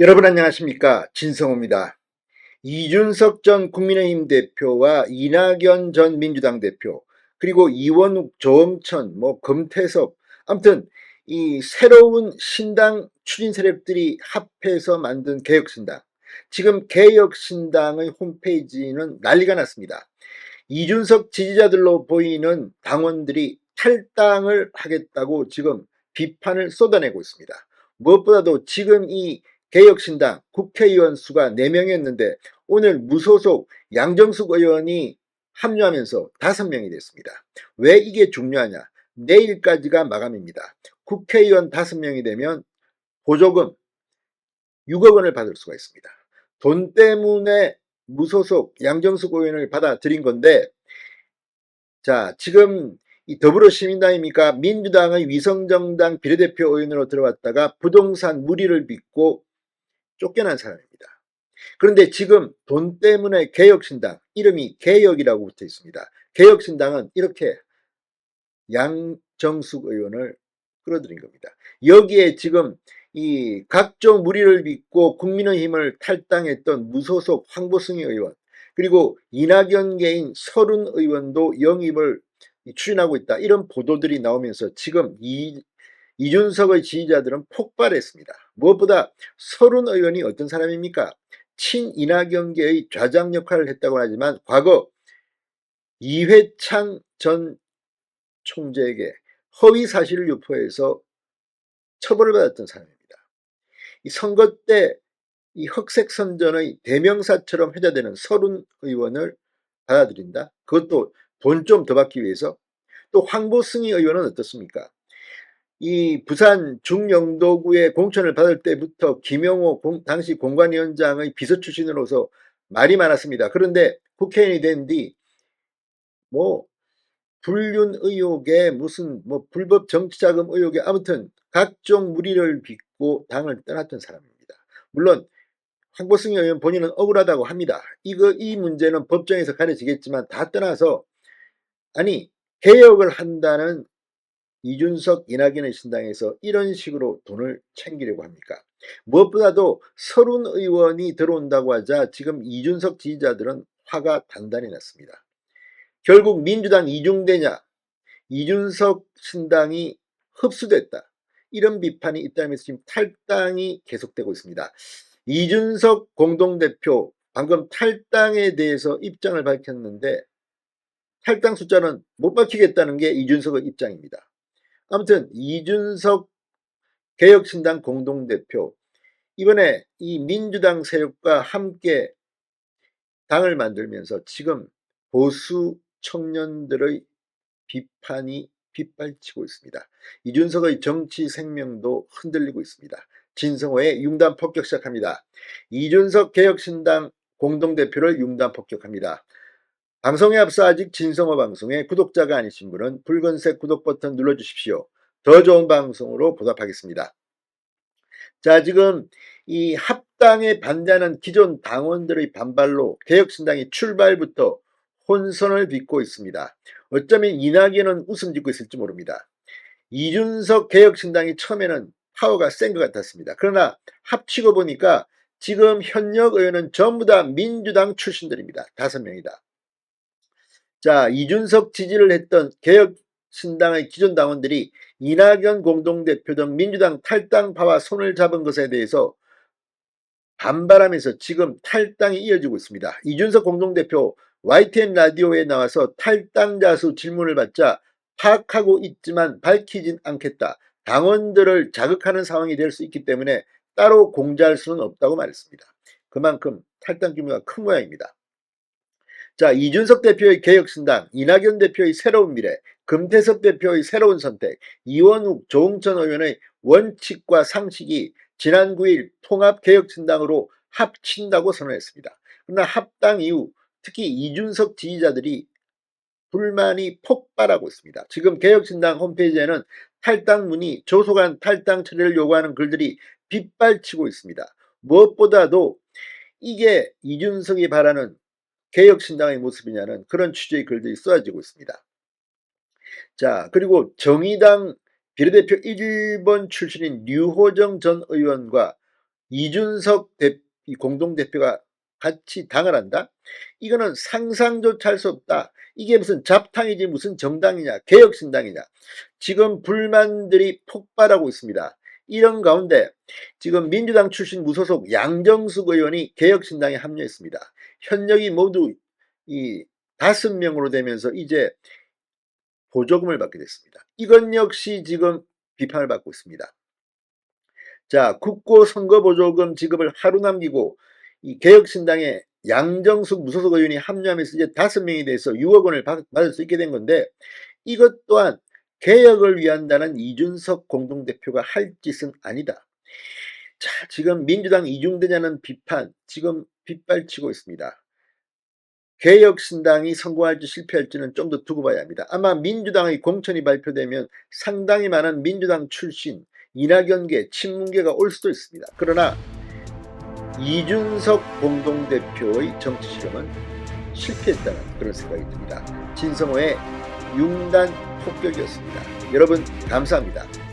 여러분 안녕하십니까 진성호입니다. 이준석 전 국민의힘 대표와 이낙연 전 민주당 대표 그리고 이원욱 조홍천 뭐 금태섭 아무튼 이 새로운 신당 추진 세력들이 합해서 만든 개혁신당 지금 개혁신당의 홈페이지는 난리가 났습니다. 이준석 지지자들로 보이는 당원들이 탈당을 하겠다고 지금 비판을 쏟아내고 있습니다. 무엇보다도 지금 이 개혁신당 국회의원 수가 4명이었는데 오늘 무소속 양정숙 의원이 합류하면서 5명이 됐습니다. 왜 이게 중요하냐? 내일까지가 마감입니다. 국회의원 5명이 되면 보조금 6억 원을 받을 수가 있습니다. 돈 때문에 무소속 양정숙 의원을 받아들인 건데 자 지금 이 더불어시민당입니까 민주당의 위성정당 비례대표 의원으로 들어왔다가 부동산 무리를 빚고 쫓겨난 사람입니다. 그런데 지금 돈 때문에 개혁신당 이름이 개혁이라고 붙어 있습니다. 개혁신당은 이렇게 양정숙 의원을 끌어들인 겁니다. 여기에 지금 이 각종 무리를 빚고 국민의힘을 탈당했던 무소속 황보승 의원 그리고 이낙연 개인 서른 의원도 영입을 추진하고 있다. 이런 보도들이 나오면서 지금 이 이준석의 지지자들은 폭발했습니다. 무엇보다 서른 의원이 어떤 사람입니까? 친 이낙연계의 좌장 역할을 했다고 하지만 과거 이회창 전 총재에게 허위 사실을 유포해서 처벌을 받았던 사람입니다. 이 선거 때 이 흑색 선전의 대명사처럼 회자되는 서른 의원을 받아들인다. 그것도 돈 좀 더 받기 위해서. 또 황보승희 의원은 어떻습니까? 이 부산 중영도구의 공천을 받을 때부터 김영호 공, 당시 공관위원장의 비서 출신으로서 말이 많았습니다. 그런데 국회의원이 된 뒤 뭐 불륜 의혹에 무슨 뭐 불법 정치자금 의혹에 아무튼 각종 무리를 빚고 당을 떠났던 사람입니다. 물론 황보승 의원 본인은 억울하다고 합니다. 이거 이 문제는 법정에서 가려지겠지만 다 떠나서 아니 개혁을 한다는 이준석 이낙연의 신당에서 이런 식으로 돈을 챙기려고 합니까? 무엇보다도 서른 의원이 들어온다고 하자 지금 이준석 지지자들은 화가 단단히 났습니다. 결국 민주당 이중되냐 이준석 신당이 흡수됐다. 이런 비판이 있다면서 지금 탈당이 계속되고 있습니다. 이준석 공동대표 방금 탈당에 대해서 입장을 밝혔는데 탈당 숫자는 못 밝히겠다는 게 이준석의 입장입니다. 아무튼 이준석 개혁신당 공동대표 이번에 이 민주당 세력과 함께 당을 만들면서 지금 보수 청년들의 비판이 빗발치고 있습니다. 이준석의 정치 생명도 흔들리고 있습니다. 진성호의 융단 폭격 시작합니다. 이준석 개혁신당 공동대표를 융단 폭격합니다. 방송에 앞서 아직 진성호 방송의 구독자가 아니신 분은 붉은색 구독 버튼 눌러주십시오. 더 좋은 방송으로 보답하겠습니다. 자, 지금 이 합당에 반대하는 기존 당원들의 반발로 개혁신당이 출발부터 혼선을 빚고 있습니다. 어쩌면 이낙연은 웃음 짓고 있을지 모릅니다. 이준석 개혁신당이 처음에는 파워가 센 것 같았습니다. 그러나 합치고 보니까 지금 현역 의원은 전부 다 민주당 출신들입니다. 다섯 명이다. 자, 이준석 지지를 했던 개혁신당의 기존 당원들이 이낙연 공동대표 등 민주당 탈당파와 손을 잡은 것에 대해서 반발하면서 지금 탈당이 이어지고 있습니다. 이준석 공동대표 YTN 라디오에 나와서 탈당자 수 질문을 받자 파악하고 있지만 밝히진 않겠다. 당원들을 자극하는 상황이 될 수 있기 때문에 따로 공지할 수는 없다고 말했습니다. 그만큼 탈당 규모가 큰 모양입니다. 자, 이준석 대표의 개혁신당, 이낙연 대표의 새로운 미래, 금태섭 대표의 새로운 선택, 이원욱, 조홍천 의원의 원칙과 상식이 지난 9일 통합개혁신당으로 합친다고 선언했습니다. 그러나 합당 이후 특히 이준석 지지자들이 불만이 폭발하고 있습니다. 지금 개혁신당 홈페이지에는 탈당문이 조속한 탈당 처리를 요구하는 글들이 빗발치고 있습니다. 무엇보다도 이게 이준석이 바라는 개혁신당의 모습이냐는 그런 취지의 글들이 쏟아지고 있습니다. 자, 그리고 정의당 비례대표 1번 출신인 류호정 전 의원과 이준석 대, 이 공동대표가 같이 당을 한다? 이거는 상상조차 할 수 없다. 이게 무슨 잡탕이지 무슨 정당이냐 개혁신당이냐 지금 불만들이 폭발하고 있습니다. 이런 가운데 지금 민주당 출신 무소속 양정숙 의원이 개혁신당에 합류했습니다. 현역이 모두 이 다섯 명으로 되면서 이제 보조금을 받게 됐습니다. 이건 역시 지금 비판을 받고 있습니다. 자, 국고 선거 보조금 지급을 하루 남기고 이 개혁신당에 양정숙 무소속 의원이 합류하면서 이제 다섯 명이 돼서 6억 원을 받, 받을 수 있게 된 건데 이것 또한 개혁을 위한다는 이준석 공동대표가 할 짓은 아니다. 자, 지금 민주당 이중대냐는 비판 지금 빗발치고 있습니다. 개혁신당이 성공할지 실패할지는 좀 더 두고 봐야 합니다. 아마 민주당의 공천이 발표되면 상당히 많은 민주당 출신 이낙연계, 친문계가 올 수도 있습니다. 그러나 이준석 공동대표의 정치 실험은 실패했다는 그런 생각이 듭니다. 진성호의 융단 폭격이었습니다. 여러분 감사합니다.